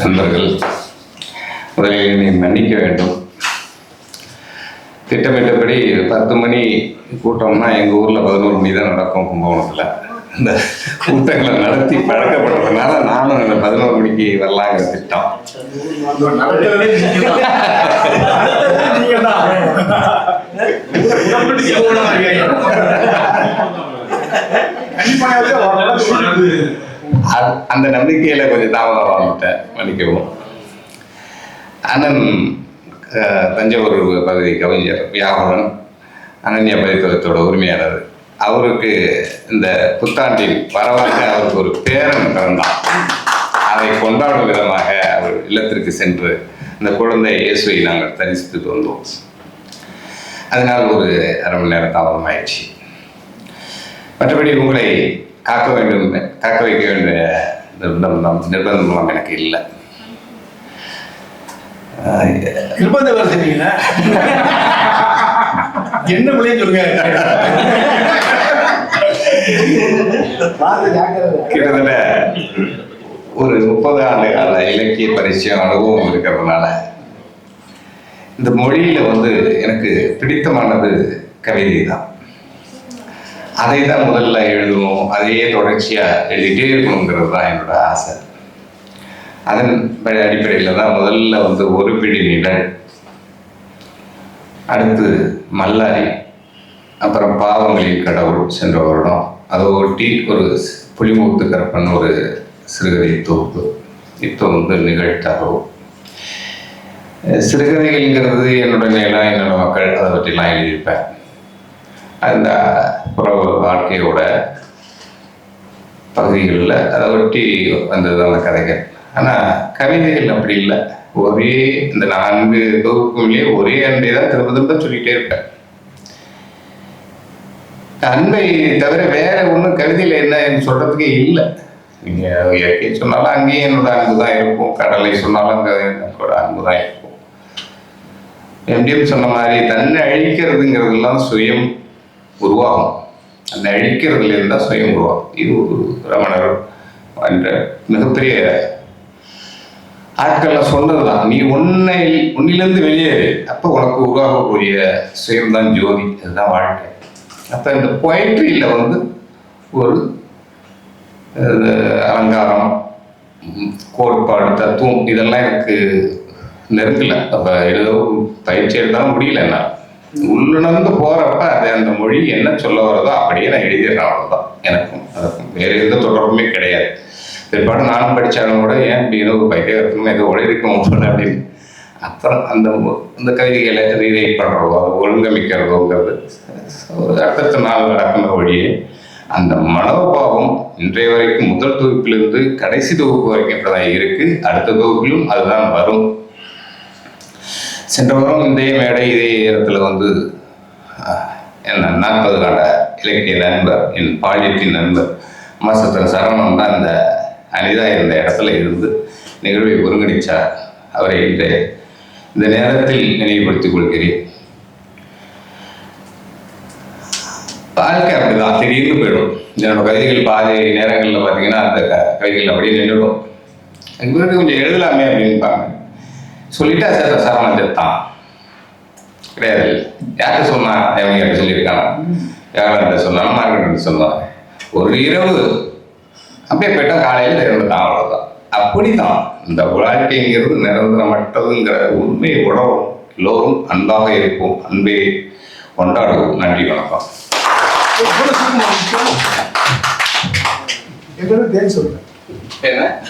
நண்பர்கள் முதலில் என்னை மன்னிக்க வேண்டும். திட்டமிட்டபடி பத்து மணி கூட்டம்னா எங்கள் ஊரில் பதினோரு மணி தான் நடக்கும் கும்பகோணத்தில். இந்த கூட்டங்களை நடத்தி பழக்கப்படுறதுனால நானும் இந்த பதினோரு மணிக்கு வரலாங்கிற திட்டம். கண்டிப்பாக அந்த நம்பிக்கையில கொஞ்சம் தாமதம் வாழ்ந்துட்டேன் மன்னிக்கவும். அண்ணன் தஞ்சாவூர் பகுதி கவிஞர் வியாபாரன் அனன்யா பதித்தகத்தோட உரிமையாளர். அவருக்கு இந்த புத்தாண்டின் வரவாக அவருக்கு ஒரு பேரன் பிறந்தான். அதை கொண்டாடும் விதமாக அவர் இல்லத்திற்கு சென்று அந்த குழந்தை இயேசுவை நாங்கள் தரிசித்துட்டு வந்தோம் அதனால் ஒரு அரை மணி நேரம் தாமதமாயிடுச்சு. மற்றபடி உங்களை காக்க வேண்டும் காக்க வைக்க வேண்டிய நிர்பந்தம் நிர்பந்தம் எனக்கு இல்லை ஆஹ் நிர்பந்த வேலை செய்வீங்க என்ன பிள்ளைன்னு சொல்லுங்க. கிட்டத்தட்ட ஒரு முப்பது ஆண்டு கால இலக்கிய பரிச்சயம் அனுபவம் இருக்கிறதுனால இந்த மொழியில வந்து எனக்கு பிடித்தமானது கவிதை தான் அதை தான் முதல்ல எழுதுவோம். அதையே தொடர்ச்சியாக எழுதிட்டே இருக்கணுங்கிறது தான் என்னோட ஆசை. அதன் அடிப்படையில் தான் முதல்ல வந்து ஒரு பிடி நிழல் அடுத்து மல்லாரி அப்புறம் பாவங்களின் கடவுள் சென்ற வருடம். அதை ஒட்டி ஒரு புலிமுத்து கற்பன் ஒரு சிறுகதை தொகுப்பு இப்போ வந்து நிகழ்த்தகவு சிறுகதைகள்ங்கிறது என்னோட நிலம் என்னோட மக்கள் அதை பற்றிலாம் எழுதியிருப்பேன். அந்த புறவு வாழ்க்கையோட பகுதிகளில் அதை ஒட்டி வந்தது அந்த கதைகள். ஆனால் கவிதைகள் அப்படி இல்லை. ஒரே இந்த நான்கு தொகுப்புகளே ஒரே அன்பை தான் திரும்ப திரும்ப சொல்லிட்டே இருப்பேன். அன்பை தவிர வேற ஒன்றும் கவிதையில் என்ன சொல்கிறதுக்கே சொல்றதுக்கே இல்லை. நீங்க இயற்கை சொன்னாலும் அங்கேயும் என்னோட அன்பு தான் இருக்கும். கடலை சொன்னாலும் அங்கே என்னோட அன்பு தான் இருக்கும். எம்டிஎம் சொன்ன மாதிரி தன்னை அழிக்கிறதுங்கிறதெல்லாம் சுயம். உருவாகும். அந்த அழிக்கிறதுலேருந்து தான் சுயம் உருவாகும். இது ஒரு ரமணர் என்ற மிகப்பெரிய ஆட்கள்லாம் சொன்னதுதான். நீ உன்னை உன்னிலிருந்து வெளியேறு. அப்போ உனக்கு உருவாகக்கூடிய சுயம் தான் ஜோதி. அதுதான் வாழ்க்கை. அப்போ இந்த பொயட்ரியில் வந்து ஒரு அலங்காரம் கோட்பாடு தத்துவம் இதெல்லாம் எனக்கு நெருங்கலை. அப்போ ஏதோ பயிற்சி எடுத்தாலும் முடியல என்ன உள்ளுணர்ந்து போகிறப்ப அது அந்த மொழி என்ன சொல்ல வரதோ அப்படியே நான் எழுதிடுறேன் அவ்வளோதான் எனக்கும் அதுக்கும் வேறு எந்த தொடர்புமே கிடையாது. பிற்பாடு நானும் படித்தாலும் கூட ஏன் இப்படி ஏதோ பைத்தியகரத்துமே ஏதோ உழைக்கும் போல அப்படின்னு. அப்புறம் அந்த அந்த கவிதைகளை ரீரைட் பண்ணுறதோ அதை ஒழுங்கமைக்கிறதோங்கிறது ஒரு அடுத்த நாள் நடக்கிற வழியே அந்த மனோபாவம் இன்றைய வரைக்கும் முதல் தொகுப்பிலிருந்து கடைசி தொகுப்பு வரைக்கும் இப்படி தான் இருக்குது அடுத்த தொகுப்பிலும் அதுதான் வரும். சென்ற வாரம் இந்த மேடை இதே இடத்துல வந்து என்ன நாற்பது கால இலக்கிய நண்பர் என் பாலியத்தின் நண்பர் மாசத்தில் சரவணன் தான் இந்த அனிதா இருந்த இடத்துல இருந்து நிகழ்வை ஒருங்கிணைச்சார். அவரை இந்த இந்த நேரத்தில் நினைவுபடுத்திக் கொள்கிறேன். வாழ்க்கை அப்படிதான் திடீர்னு போயிடும். என்னோட கவிதைகள் பாதி நேரங்களில் பார்த்தீங்கன்னா அந்த க- கவிதைகள் அப்படியே நின்றுடும். கொஞ்சம் எழுதலாமே அப்படின்பாங்க சொல்லிட்டா சார் சரவணன் செத்தான் கிடையாது. யார்கிட்ட சொன்னா? கிட்ட சொல்லியிருக்காங்க. யார்கிட்ட சொன்னாலும் மார்க்கெட் சொன்னாங்க ஒரு இரவு அப்படியே போயிட்டா காலையில் இறந்துட்டான் அவ்வளோதான் அப்படிதான் இந்த வாழ்க்கைங்கிறது நிரந்தரமற்றதுங்கிற உண்மையை உணரும். எல்லோரும் அன்பாக இருப்போம். அன்பை கொண்டாடுவோம். நன்றி வணக்கம். தேன் என்ன?